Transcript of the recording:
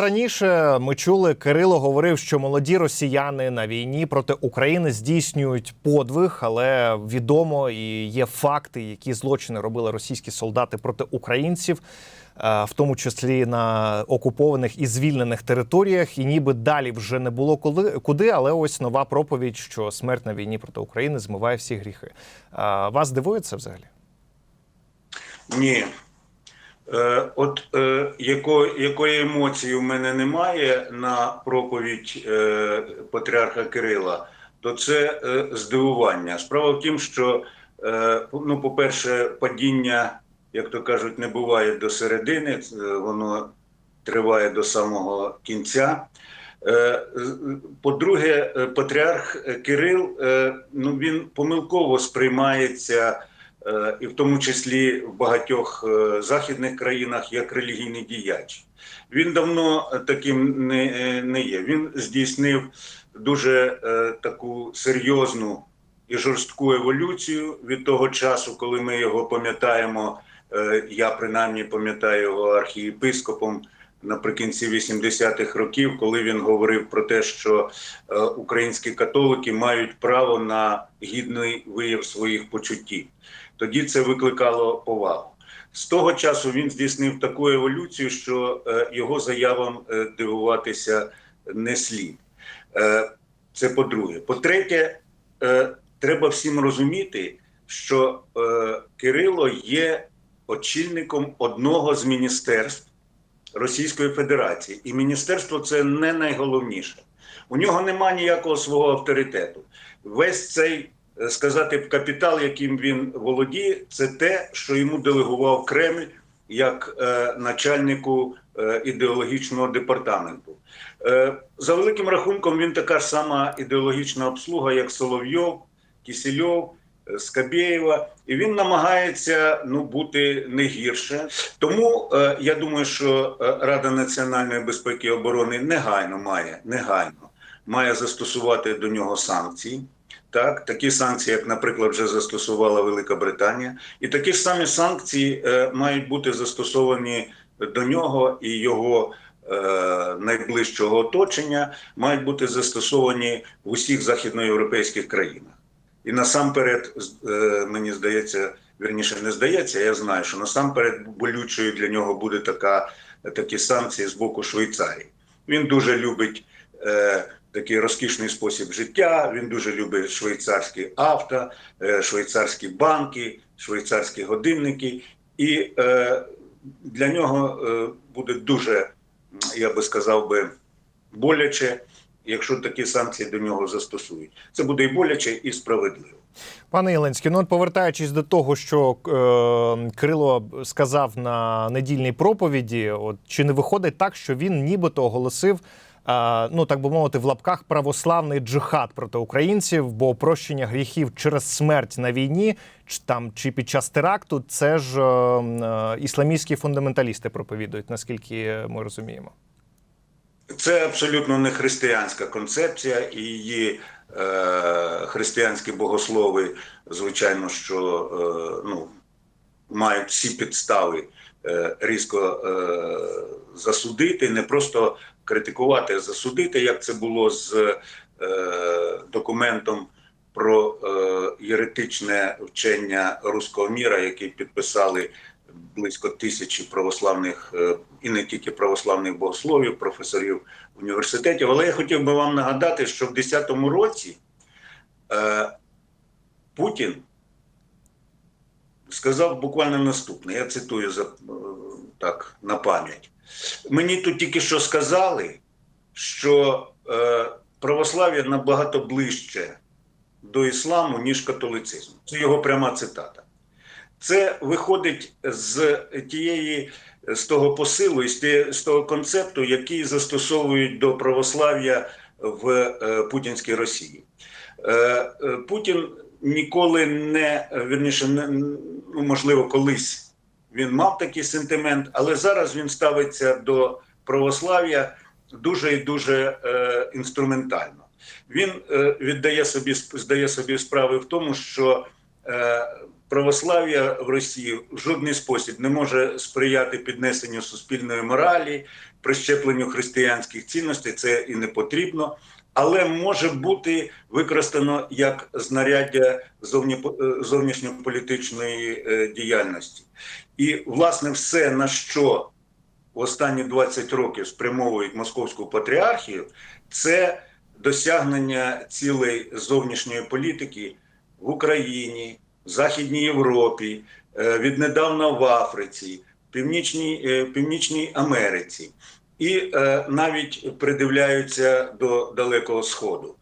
Раніше ми чули, Кирило говорив, що молоді росіяни на війні проти України здійснюють подвиг, але відомо і є факти, які злочини робили російські солдати проти українців, е, в тому числі на окупованих і звільнених територіях. І ніби далі вже не було куди. Але ось нова проповідь, що смерть на війні проти України змиває всі гріхи. Е, Вас дивує це взагалі? Ні. Е, от е, яко, якої емоції в мене немає на проповідь е, патріарха Кирила, то це е, здивування. Справа в тім, що, е, ну, по-перше, падіння, як то кажуть, не буває до середини, воно триває до самого кінця. Е, По-друге, е, патріарх Кирил е, ну, він помилково сприймається і в тому числі в багатьох е, західних країнах як релігійний діяч. Він давно е, таким не, е, не є. Він здійснив дуже е, таку серйозну і жорстку еволюцію від того часу, коли ми його пам'ятаємо. е, Я принаймні пам'ятаю його архієпископом наприкінці 80-х років, коли він говорив про те, що е, українські католики мають право на гідний вияв своїх почуттів. Тоді це викликало повагу. З того часу він здійснив таку еволюцію, що е, його заявам е, дивуватися не слід. Це по-друге. По-третє, треба всім розуміти, що Кирило є очільником одного з міністерств Російської Федерації, і міністерство це не найголовніше. У нього немає ніякого свого авторитету. Весь цей е, сказати капітал, яким він володіє, це те, що йому делегував Кремль як е, начальнику е, ідеологічного департаменту. Е, за великим рахунком, він така ж сама ідеологічна обслуга, як Соловйов, Кісельов, Скабєєва, і він намагається ну бути не гірше. Тому е, я думаю, що е, Рада національної безпеки і оборони негайно має негайно має застосувати до нього санкції. Так, такі санкції, як, наприклад, вже застосувала Велика Британія, і такі ж самі санкції е, мають бути застосовані до нього і його е, найближчого оточення, мають бути застосовані в усіх західноєвропейських країнах. І насамперед, е, мені здається, вірніше не здається, я знаю, що насамперед болючою для нього буде така, такі санкції з боку Швейцарії. Він дуже любить е, такий розкішний спосіб життя. Він дуже любить швейцарські авто, е, швейцарські банки, швейцарські годинники. І е, для нього е, буде дуже, я би сказав би, боляче, якщо такі санкції до нього застосують. Це буде і боляче, і справедливо. Пане Єленський, ну повертаючись до того, що е, Кирило сказав на недільній проповіді, от чи не виходить так, що він нібито оголосив, е, ну так би мовити, в лапках православний джихад проти українців, бо прощення гріхів через смерть на війні, чи там чи під час теракту, це ж е, е, ісламістські фундаменталісти проповідують, наскільки ми розуміємо. Це абсолютно не християнська концепція, і її е, християнські богослови, звичайно, що е, ну, мають всі підстави е, різко е, засудити, не просто критикувати, а засудити, як це було з е, документом про е, єретичне вчення руського міра, який підписали близько тисячі православних е, і не тільки православних богословів, професорів університетів. Але я хотів би вам нагадати, що в 10-му році е, Путін сказав буквально наступне. Я цитую за, е, так на пам'ять. Мені тут тільки що сказали, що православ'я набагато ближче до ісламу, ніж католицизму. Це його пряма цитата. Це виходить з тієї з того посилу і з того концепту, який застосовують до православ'я в е, путінській Росії. Е, е, Путін ніколи не вірніше, не, ну, можливо, колись він мав такий сентимент, але зараз він ставиться до православ'я дуже і дуже інструментально. Він віддає собі здає собі справи в тому, що православ'я в Росії в жодний спосіб не може сприяти піднесенню суспільної моралі, прищепленню християнських цінностей, це і не потрібно. Але може бути використано як знаряддя е, зовнішньополітичної е, діяльності. І, власне, все, на що в останні 20 років спрямовують московську патріархію, це досягнення цілей зовнішньої політики в Україні, Західній Європі, е, віднедавна в Африці, Північній, е, Північній Америці. І е, навіть придивляються до Далекого Сходу.